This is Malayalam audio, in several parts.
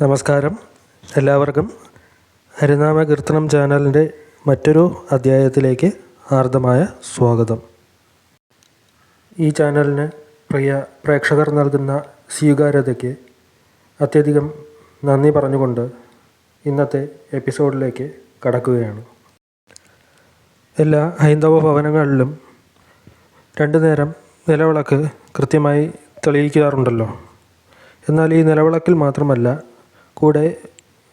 നമസ്കാരം. എല്ലാവർക്കും ഹരിനാമ കീർത്തനം ചാനലിന്റെ മറ്റൊരു അധ്യായത്തിലേക്ക് ആർദ്രമായ സ്വാഗതം. ഈ ചാനലിന് പ്രിയ പ്രേക്ഷകർ നൽകുന്ന സ്വീകാര്യതയ്ക്ക് അത്യധികം നന്ദി പറഞ്ഞുകൊണ്ട് ഇന്നത്തെ എപ്പിസോഡിലേക്ക് കടക്കുകയാണ്. എല്ലാ ഹൈന്ദവ ഭവനങ്ങളിലും രണ്ടു നേരം നിലവിളക്ക് കൃത്യമായി തെളിയിക്കാറുണ്ടല്ലോ. എന്നാൽ ഈ നിലവിളക്കിൽ മാത്രമല്ല കൂടെ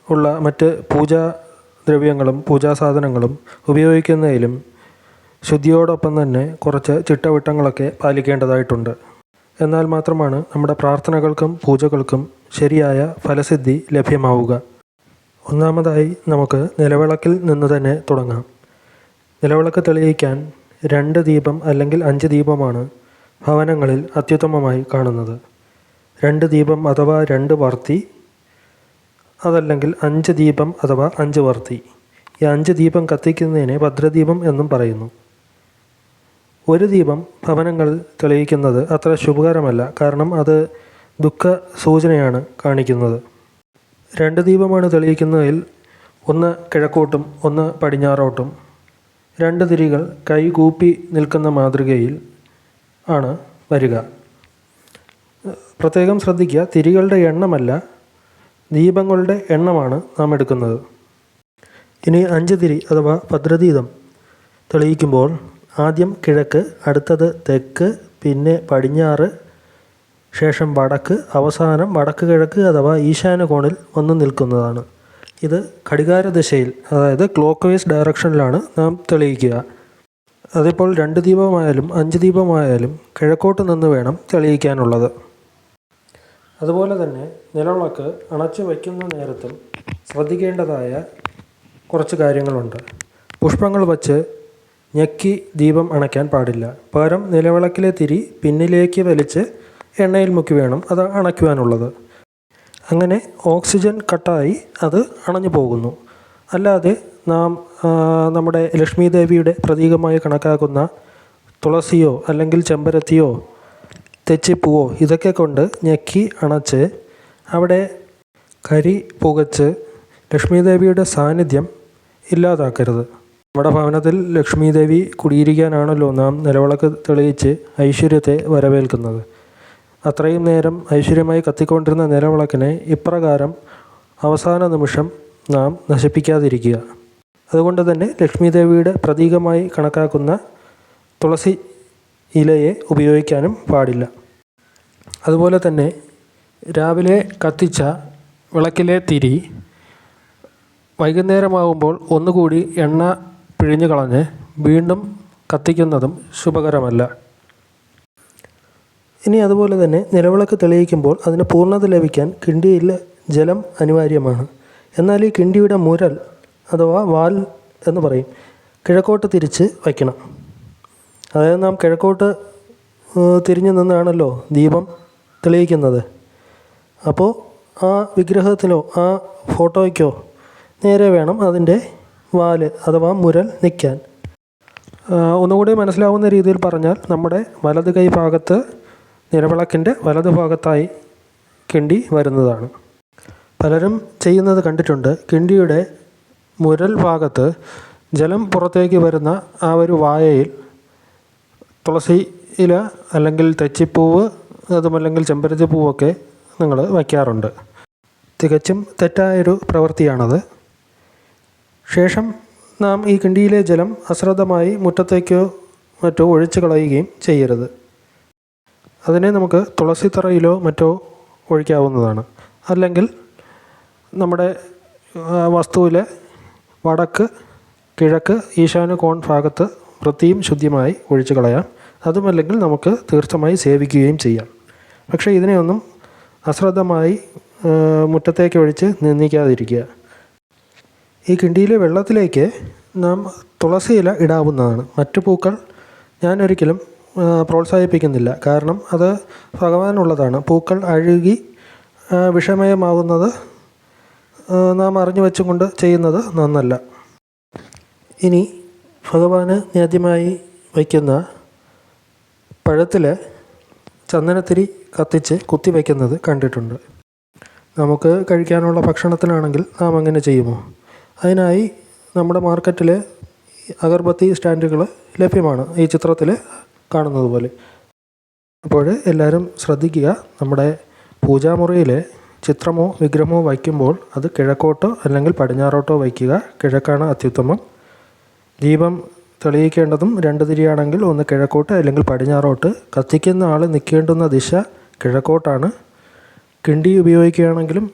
ഉള്ള മറ്റ് പൂജാ ദ്രവ്യങ്ങളും പൂജാ സാധനങ്ങളും ഉപയോഗിക്കുന്നതിലും ശുദ്ധിയോടൊപ്പം തന്നെ കുറച്ച് ചിട്ടവട്ടങ്ങളൊക്കെ പാലിക്കേണ്ടതായിട്ടുണ്ട്. എന്നാൽ മാത്രമാണ് നമ്മുടെ പ്രാർത്ഥനകൾക്കും പൂജകൾക്കും ശരിയായ ഫലസിദ്ധി ലഭ്യമാവുക. ഒന്നാമതായി നമുക്ക് നിലവിളക്കിൽ നിന്ന് തന്നെ തുടങ്ങാം. നിലവിളക്ക് തെളിയിക്കാൻ രണ്ട് ദീപം അല്ലെങ്കിൽ അഞ്ച് ദീപമാണ് ഭവനങ്ങളിൽ അത്യുത്തമമായി കാണുന്നത്. രണ്ട് ദീപം അഥവാ രണ്ട് വർത്തി അതല്ലെങ്കിൽ അഞ്ച് ദീപം അഥവാ അഞ്ച് വർത്തി. ഈ അഞ്ച് ദീപം കത്തിക്കുന്നതിനെ ഭദ്രദീപം എന്നും പറയുന്നു. ഒരു ദീപം ഭവനങ്ങളിൽ തെളിയിക്കുന്നത് അത്ര ശുഭകരമല്ല കാരണം അത് ദുഃഖ സൂചനയാണ് കാണിക്കുന്നത്. രണ്ട് ദീപമാണ് തെളിയിക്കുന്നതിൽ ഒന്ന് കിഴക്കോട്ടും ഒന്ന് പടിഞ്ഞാറോട്ടും. രണ്ട് തിരികൾ കൈകൂപ്പി നിൽക്കുന്ന മാതൃകയിൽ ആണ് വരിക. പ്രത്യേകം ശ്രദ്ധിക്കുക തിരികളുടെ എണ്ണമല്ല ദീപങ്ങളുടെ എണ്ണമാണ് നാം എടുക്കുന്നത്. ഇനി അഞ്ച് തിരി അഥവാ ഭദ്രതീതം തെളിയിക്കുമ്പോൾ ആദ്യം കിഴക്ക് അടുത്തത് തെക്ക് പിന്നെ പടിഞ്ഞാറ് ശേഷം വടക്ക് അവസാനം വടക്ക് കിഴക്ക് അഥവാ ഈശാന കോണിൽ വന്ന് നിൽക്കുന്നതാണ്. ഇത് ഘടികാര ദിശയിൽ അതായത് ക്ലോക്ക് വൈസ് ഡയറക്ഷനിലാണ് നാം തെളിയിക്കുക. അതിപ്പോൾ രണ്ട് ദീപമായാലും അഞ്ച് ദീപമായാലും കിഴക്കോട്ട് നിന്ന് വേണം തെളിയിക്കാനുള്ളത്. അതുപോലെ തന്നെ നിലവിളക്ക് അണച്ചു വയ്ക്കുന്ന നേരത്തും ശ്രദ്ധിക്കേണ്ടതായ കുറച്ച് കാര്യങ്ങളുണ്ട്. പുഷ്പങ്ങൾ വച്ച് ഞെക്കി ദീപം അണയ്ക്കാൻ പാടില്ല. പകരം നിലവിളക്കിലെ തിരി പിന്നിലേക്ക് വലിച്ച് എണ്ണയിൽ മുക്കി വേണം അത് അണയ്ക്കുവാനുള്ളത്. അങ്ങനെ ഓക്സിജൻ കട്ടായി അത് അണഞ്ഞു പോകുന്നു. അല്ലാതെ നാം നമ്മുടെ ലക്ഷ്മി ദേവിയുടെ പ്രതീകമായി കണക്കാക്കുന്ന തുളസിയോ അല്ലെങ്കിൽ ചെമ്പരത്തിയോ തെച്ചിപ്പൂവോ ഇതൊക്കെ കൊണ്ട് ഞെക്കി അണച്ച് അവിടെ കരി പുകച്ച് ലക്ഷ്മി ദേവിയുടെ സാന്നിധ്യം ഇല്ലാതാക്കരുത്. നമ്മുടെ ഭവനത്തിൽ ലക്ഷ്മി ദേവി കുടിയിരിക്കാനാണല്ലോ നാം നിലവിളക്ക് തെളിയിച്ച് ഐശ്വര്യത്തെ വരവേൽക്കുന്നത്. അത്രയും നേരം ഐശ്വര്യമായി കത്തിക്കൊണ്ടിരുന്ന നിലവിളക്കിനെ ഇപ്രകാരം അവസാന നിമിഷം നാം നശിപ്പിക്കാതിരിക്കുക. അതുകൊണ്ട് തന്നെ ലക്ഷ്മി ദേവിയുടെ പ്രതീകമായി കണക്കാക്കുന്ന തുളസി ഇലയെ ഉപയോഗിക്കാനും പാടില്ല. അതുപോലെ തന്നെ രാവിലെ കത്തിച്ച വിളക്കിലെ തിരി വൈകുന്നേരമാകുമ്പോൾ ഒന്നുകൂടി എണ്ണ പിഴിഞ്ഞു കളഞ്ഞ് വീണ്ടും കത്തിക്കുന്നതും ശുഭകരമല്ല. ഇനി അതുപോലെ തന്നെ നിലവിളക്ക് തെളിയിക്കുമ്പോൾ അതിന് പൂർണത ലഭിക്കാൻ കിണ്ടിയിൽ ജലം അനിവാര്യമാണ്. എന്നാൽ ഈ കിണ്ടിയുടെ മുരൽ അഥവാ വാൽ എന്ന് പറയും കിഴക്കോട്ട് തിരിച്ച് വയ്ക്കണം. അതായത് നാം കിഴക്കോട്ട് തിരിഞ്ഞു നിന്നാണല്ലോ ദീപം തെളിയിക്കുന്നത്. അപ്പോൾ ആ വിഗ്രഹത്തിലോ ആ ഫോട്ടോയ്ക്കോ നേരെ വേണം അതിന്റെ വാൽ അഥവാ മുരൽ നിൽക്കാൻ. ഒന്നുകൂടി മനസ്സിലാവുന്ന രീതിയിൽ പറഞ്ഞാൽ നമ്മുടെ വലത് കൈ ഭാഗത്ത് നിലവിളക്കിന്റെ വലതുഭാഗത്തായി കിണ്ടി വരുന്നതാണ്. പലരും ചെയ്യുന്നത് കണ്ടിട്ടുണ്ട്. കിണ്ടിയുടെ മുരൽ ഭാഗത്ത് ജലം പുറത്തേക്ക് വരുന്ന ആ ഒരു വായയിൽ തുളസി ഇല അല്ലെങ്കിൽ തെച്ചിപ്പൂവ് അതുമല്ലെങ്കിൽ ചെമ്പരത്തി പൂവൊക്കെ നിങ്ങൾ വയ്ക്കാറുണ്ട്. തികച്ചും തെറ്റായൊരു പ്രവൃത്തിയാണത്. ശേഷം നാം ഈ കിണ്ടിയിലെ ജലം അശ്രദ്ധമായി മുറ്റത്തേക്കോ മറ്റോ ഒഴിച്ചു കളയുകയും ചെയ്യരുത്. അതിനെ നമുക്ക് തുളസിത്തറയിലോ മറ്റോ ഒഴിക്കാവുന്നതാണ്. അല്ലെങ്കിൽ നമ്മുടെ വസ്തുവിലെ വടക്ക് കിഴക്ക് ഈശാന കോൺ ഭാഗത്ത് വൃത്തിയും ശുദ്ധിയുമായി ഒഴിച്ചു കളയാം. അതുമല്ലെങ്കിൽ നമുക്ക് തീർത്ഥമായി സേവിക്കുകയും ചെയ്യാം. പക്ഷേ ഇതിനെയൊന്നും അശ്രദ്ധമായി മുറ്റത്തേക്ക് ഒഴിച്ച് നിന്ദിക്കാതിരിക്കുക. ഈ കിണ്ടിയിലെ വെള്ളത്തിലേക്ക് നാം തുളസിയില ഇടാവുന്നതാണ്. മറ്റു പൂക്കൾ ആ, പ്രോത്സാഹിപ്പിക്കുന്നില്ല. കാരണം അത് ഭഗവാനുള്ളതാണ്. പൂക്കൾ അഴുകി വിഷമയമാകുന്നത് നാം അറിഞ്ഞു വെച്ചുകൊണ്ട് ചെയ്യുന്നത് നന്നല്ല. ഇനി ഭഗവാന് ആദ്യമായി വയ്ക്കുന്ന പഴത്തിൽ ചന്ദനത്തിരി കത്തിച്ച് കുത്തി വയ്ക്കുന്നത് കണ്ടിട്ടുണ്ട്. നമുക്ക് കഴിക്കാനുള്ള ഭക്ഷണത്തിനാണെങ്കിൽ നാം അങ്ങനെ ചെയ്യുമോ? അതിനായി നമ്മുടെ മാർക്കറ്റിൽ അഗർബത്തി സ്റ്റാൻഡുകൾ ലഭ്യമാണ്. ഈ ചിത്രത്തിൽ കാണുന്നത് പോലെ അപ്പോൾ എല്ലാവരും ശ്രദ്ധിക്കുക നമ്മുടെ പൂജാമുറിയിൽ ചിത്രമോ വിഗ്രഹമോ വയ്ക്കുമ്പോൾ അത് കിഴക്കോട്ടോ അല്ലെങ്കിൽ പടിഞ്ഞാറോട്ടോ വയ്ക്കുക. കിഴക്കാണ് അത്യുത്തമം. ദീപം തെളിയിക്കേണ്ടതും രണ്ട് തിരിയാണെങ്കിൽ ഒന്ന് കിഴക്കോട്ട് അല്ലെങ്കിൽ പടിഞ്ഞാറോട്ട്. കത്തിക്കുന്ന ആൾ നിൽക്കേണ്ടുന്ന ദിശ കിഴക്കോട്ടാണ്. കിണ്ടി ഉപയോഗിക്കുകയാണെങ്കിലും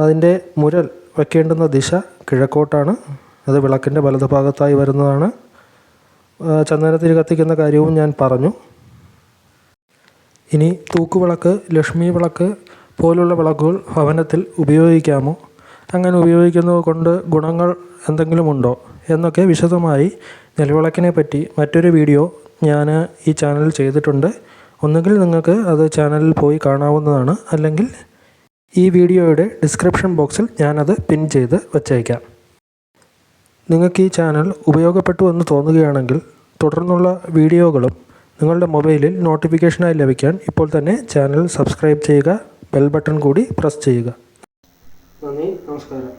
അതിന്റെ മുരൽ വയ്ക്കേണ്ടുന്ന ദിശ കിഴക്കോട്ടാണ്. അത് വിളക്കിന്റെ വലതുഭാഗത്തായി വരുന്നതാണ്. ചന്ദനത്തിരി കത്തിക്കുന്ന കാര്യവും ഞാൻ പറഞ്ഞു. ഇനി തൂക്കുവിളക്ക് ലക്ഷ്മി വിളക്ക് പോലുള്ള വിളക്കുകൾ ഭവനത്തിൽ ഉപയോഗിക്കാമോ? അങ്ങനെ ഉപയോഗിക്കുന്നത് കൊണ്ട് ഗുണങ്ങൾ എന്തെങ്കിലുമുണ്ടോ എന്നൊക്കെ വിശദമായി നിലവിളക്കിനെ പറ്റി മറ്റൊരു വീഡിയോ ഞാൻ ഈ ചാനലിൽ ചെയ്തിട്ടുണ്ട്. ഒന്നുകിൽ നിങ്ങൾക്ക് അത് ചാനലിൽ പോയി കാണാവുന്നതാണ്. അല്ലെങ്കിൽ ഈ വീഡിയോയുടെ ഡിസ്ക്രിപ്ഷൻ ബോക്സിൽ ഞാനത് പിൻ ചെയ്ത് വച്ചേക്കാം. നിങ്ങൾക്ക് ഈ ചാനൽ ഉപയോഗപ്പെട്ടു എന്ന് തോന്നുകയാണെങ്കിൽ തുടർന്നുള്ള വീഡിയോകളും നിങ്ങളുടെ മൊബൈലിൽ നോട്ടിഫിക്കേഷനായി ലഭിക്കാൻ ഇപ്പോൾ തന്നെ ചാനൽ സബ്സ്ക്രൈബ് ചെയ്യുക ബെൽ ബട്ടൺ കൂടി പ്രസ് ചെയ്യുക. നന്ദി നമസ്കാരം.